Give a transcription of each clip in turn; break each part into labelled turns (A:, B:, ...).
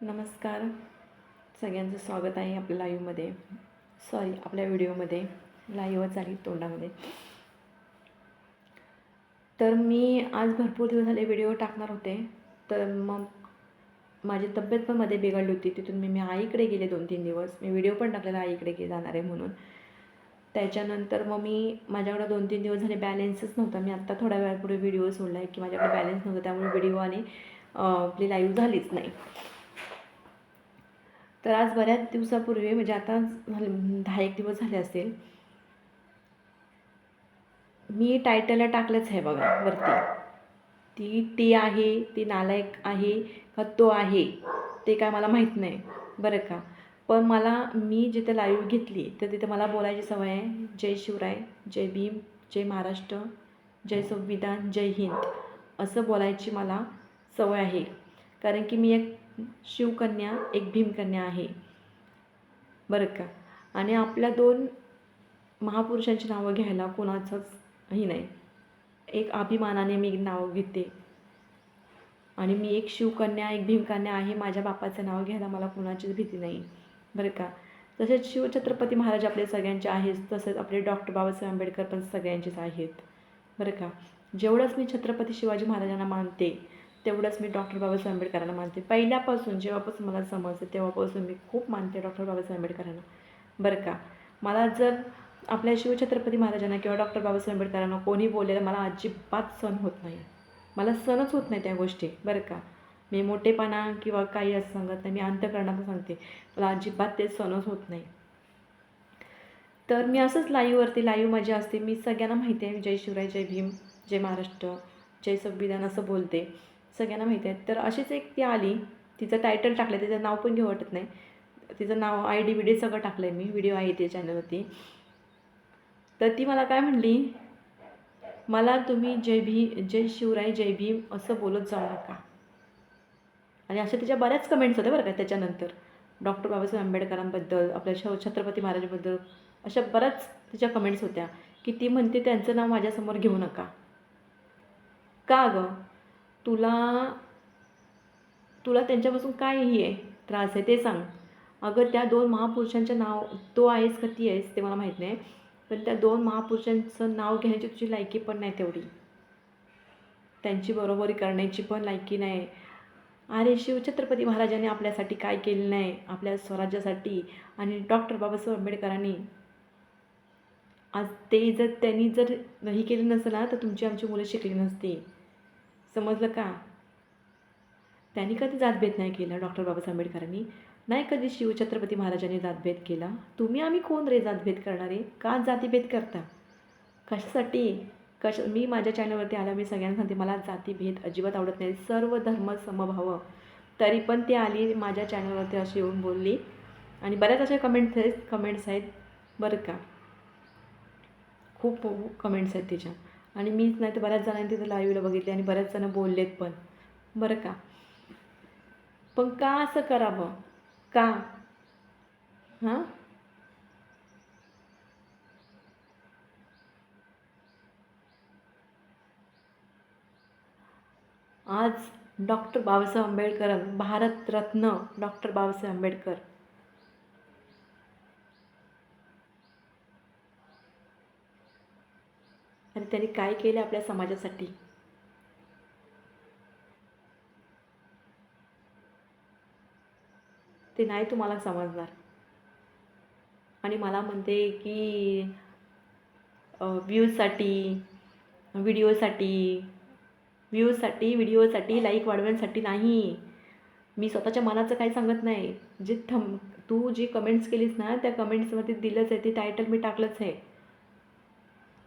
A: नमस्कार. सगळ्यांचं स्वागत आहे आपल्या लाईव्हमध्ये सॉरी आपल्या व्हिडिओमध्ये लाईव्हच आली तोंडामध्ये. तर मी आज भरपूर दिवस झाले व्हिडिओ टाकणार होते. तर मग माझी तब्येत पण मध्ये बिघडली होती. तिथून मी मी आईकडे गेले दोन तीन दिवस. मी व्हिडिओ पण टाकलेला आईकडे गे जाणार आहे म्हणून. त्याच्यानंतर मग मी माझ्याकडे दोन तीन दिवस झाले बॅलेन्सच नव्हता. मी आत्ता थोड्या वेळापुढे व्हिडिओ सोडला आहे की माझ्याकडे बॅलेन्स नव्हतं. त्यामुळे व्हिडिओ आणि आपली लाईव्ह झालीच नाही. तर आज बऱ्याच दिवसापूर्वी म्हणजे आता झाले दहा एक दिवस झाले असेल मी टायटलला टाकलंच आहे बघा वरती. ती ती आहे ती नालायक आहे का तो आहे ते काय मला माहीत नाही बरं का. पण मला मी जिथे लाईव्ह घेतली तर तिथे मला बोलायची सवय आहे जय शिवराय जय भीम जय महाराष्ट्र जय संविधान जय हिंद असं बोलायची मला सवय आहे. कारण की मी एक शिवकन्या एक भीमकन्या आहे. बरं का? आणि आपल्या दोन महापुरुषांची नावं घ्यायला कोणाचंच ही नाही. एक अभिमानाने मी नाव घेते. आणि मी एक शिवकन्या एक भीमकन्या आहे माझ्या बापाचं नाव घ्यायला मला कोणाचीच भीती नाही. बरं का? तसेच शिवछत्रपती महाराज आपले सगळ्यांचे आहेत तसेच आपले डॉक्टर बाबासाहेब आंबेडकर पण सगळ्यांचेच आहेत. बरं का? जेवढंच मी छत्रपती शिवाजी महाराजांना मानते तेवढंच मी डॉक्टर बाबासाहेब आंबेडकरांना मानते. पहिल्यापासून जेव्हापासून मला समजते तेव्हापासून मी खूप मानते डॉक्टर बाबासाहेब आंबेडकरांना. बरं का? मला जर आपल्या शिवछत्रपती महाराजांना किंवा डॉक्टर बाबासाहेब आंबेडकरांना कोणी बोललेलं मला अजिबात सण होत नाही. मला सणच होत नाही त्या गोष्टी. बरं का? मी मोठेपणा किंवा काही असं सांगत नाही. मी अंतकरणाचं सांगते. मला अजिबात ते सणच होत नाही. तर मी असंच लाईव्हवरती लाईव्ह माझी असते. मी सगळ्यांना माहिती आहे. जय शिवराय जय भीम जय महाराष्ट्र जय संविधान असं बोलते. सगळ्यांना माहिती आहेत तर अशीच एक ती आली. तिचं टायटल टाकलं तिचं नाव पण घेऊ वाटत नाही. तिचं नाव आय डी व्हिडिओ सगळं टाकलं आहे मी. व्हिडिओ आहे ते चॅनलवरती तर ती मला काय म्हणली? मला तुम्ही जय भी जय शिवराय जय भीम असं बोलत जाऊ नका. आणि अशा तिच्या बऱ्याच कमेंट्स होत्या बरं का त्याच्यानंतर. डॉक्टर बाबासाहेब आंबेडकरांबद्दल आपल्या शव छत्रपती महाराजांबद्दल अशा बऱ्याच तिच्या कमेंट्स होत्या की ती म्हणते त्यांचं नाव माझ्यासमोर घेऊ नका. का गं? तुला तुला त्यांच्यापासून काय ही आहे. त्रास आहे ते सांग. अगं त्या दोन महापुरुषांचं नाव तो आहेस का ती आहेस ते मला माहीत नाही. पण त्या दोन महापुरुषांचं नाव घेण्याची तुझी लायकी पण नाही तेवढी. त्यांची बरोबरी करण्याची पण लायकी नाही. अरे शिवछत्रपती महाराजांनी आपल्यासाठी काय केलं नाही? आपल्या स्वराज्यासाठी. आणि डॉक्टर बाबासाहेब आंबेडकरांनी. आज ते जर त्यांनी जर नाही केलं नसतं ना तर तुमची आमची मुलं शिकली नसती. समजलं का? त्यांनी कधी जातभेद नाही केला डॉक्टर बाबासाहेब आंबेडकरांनी? नाही कधी शिवछत्रपती महाराजांनी जातभेद केला? तुम्ही आम्ही कोण रे जातभेद करणारे? का जातीभेद करता? कशासाठी? कश मी माझ्या चॅनलवरती आल्या मी सगळ्यांना सांगते मला जातीभेद अजिबात आवडत नाही. सर्व धर्म समभाव. तरी पण ती आली माझ्या चॅनलवरती अशी येऊन बोलली. आणि बऱ्याच अशा कमेंट्स आहेत कमेंट्स आहेत बरं का? खूप कमेंट्स आहेत तिच्या. आणि मीच नाही तर बऱ्याच जणांनी तिथं लाईव्हला बघितले आणि बऱ्याच जणं बोललेत पण. बरं का? पण का असं करावं? का? हां? आज डॉक्टर बाबासाहेब आंबेडकर भारतरत्न डॉक्टर बाबासाहेब आंबेडकर. आणि त्यांनी काय केलं आपल्या समाजासाठी? ते नाही तुम्हाला समजणार. आणि मला म्हणते की व्ह्यूजसाठी व्हिडिओसाठी व्ह्यूजसाठी व्हिडिओसाठी लाईक वाढवण्यासाठी नाही. मी स्वतःच्या मनाचं काही सांगत नाही. जे थम तू जी कमेंट्स केलीस ना त्या कमेंट्समध्ये दिलंच आहे ते टायटल मी टाकलंच आहे.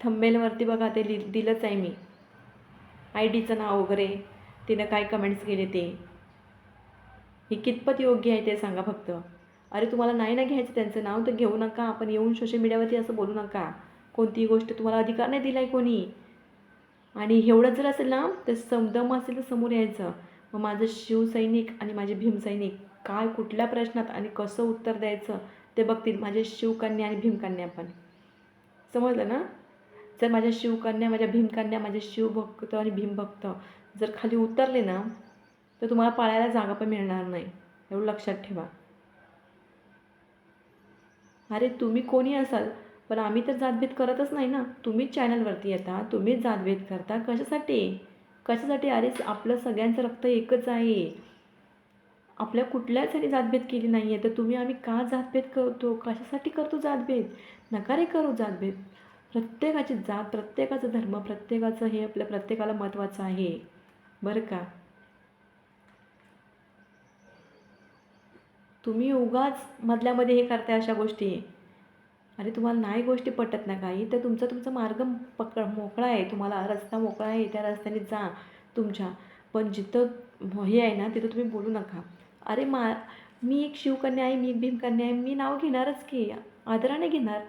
A: थंबेलवरती बघा ते लि दिलंच आहे मी. आय डीचं नाव वगैरे तिनं काय कमेंट्स केले ते? हे कितपत योग्य आहे ते सांगा फक्त. अरे तुम्हाला नाही ना घ्यायचं त्यांचं नाव तर घेऊ नका. आपण येऊन सोशल मीडियावरती असं बोलू नका. कोणतीही गोष्ट तुम्हाला अधिकार नाही दिला आहे कोणी. आणि एवढं जर असेल ना तर समदम असेल तर समोर यायचं. मग माझं शिवसैनिक आणि माझे भीमसैनिक काय कुठल्या प्रश्नात आणि कसं उत्तर द्यायचं ते बघतील. माझे शिवकन्या आणि भीमकन्या पण. समजलं ना? जर माझ्या शिवकन्या माझ्या भीमकन्या माझे शिवभक्त आणि भीमभक्त जर खाली उतरले ना तर तुम्हाला पाळायला जागा पण मिळणार नाही. एवढं लक्षात ठेवा. अरे तुम्ही कोणी असाल? पण आम्ही तर जातभेद करतच नाही ना. तुम्हीच चॅनलवरती येता तुम्हीच जातभेद करता. कशासाठी? कशासाठी? अरे आपलं सगळ्यांचं रक्त एकच आहे. आपल्या कुठल्यासाठी जातभेद केली नाही आहे तर तुम्ही आम्ही का जातभेद करतो? कशासाठी करतो जातभेद? नका रे करू जातभेद. प्रत्येकाची जात प्रत्येकाचा धर्म प्रत्येकाचं हे आपल्या प्रत्येकाला महत्त्वाचं आहे. बरं का? तुम्ही उगाच मधल्यामध्ये हे करताय अशा गोष्टी. अरे तुम्हाला नाही गोष्टी पटत ना काही. तर तुमचा तुमचा मार्ग पकड मोकळा आहे. तुम्हाला रस्ता मोकळा आहे. त्या रस्त्याने जा तुमच्या. पण जिथं हे आहे ना तिथं तुम्ही बोलू नका. अरे मा मी एक शिवकन्या आहे मी एक भीमकन्या आहे. मी नाव घेणारच की. आदराने घेणार.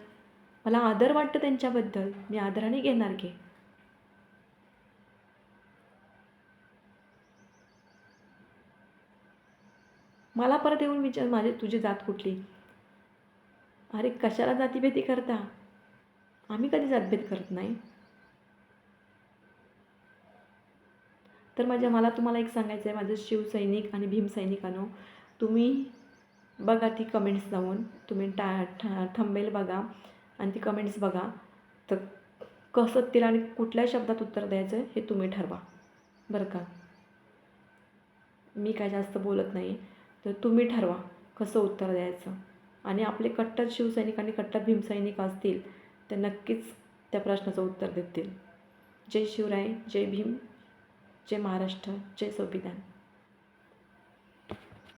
A: मला आदर वाटतं त्यांच्याबद्दल. मी आदराने घेणार की. मला परत येऊन विचार माझी तुझी जात कुठली? अरे कशाला जातीभेदी करता? आम्ही कधी जातभेद करत नाही? तर माझ्या मला तुम्हाला एक सांगायचं आहे माझं शिवसैनिक आणि भीमसैनिकांनो तुम्ही बघा ती कमेंट्स जाऊन. तुम्ही टा ठा थंबेल बघा. आणि ती कमेंट्स बघा. तर कसं तिला आणि कुठल्या शब्दात उत्तर द्यायचं हे तुम्ही ठरवा. बरं का? मी काय जास्त बोलत नाही. तर तुम्ही ठरवा कसं उत्तर द्यायचं. आणि आपले कट्टर शिवसैनिक आणि कट्टर भीमसैनिक असतील तर नक्कीच त्या प्रश्नाचं उत्तर देतील. जय शिवराय जय भीम जय महाराष्ट्र जय संविधान.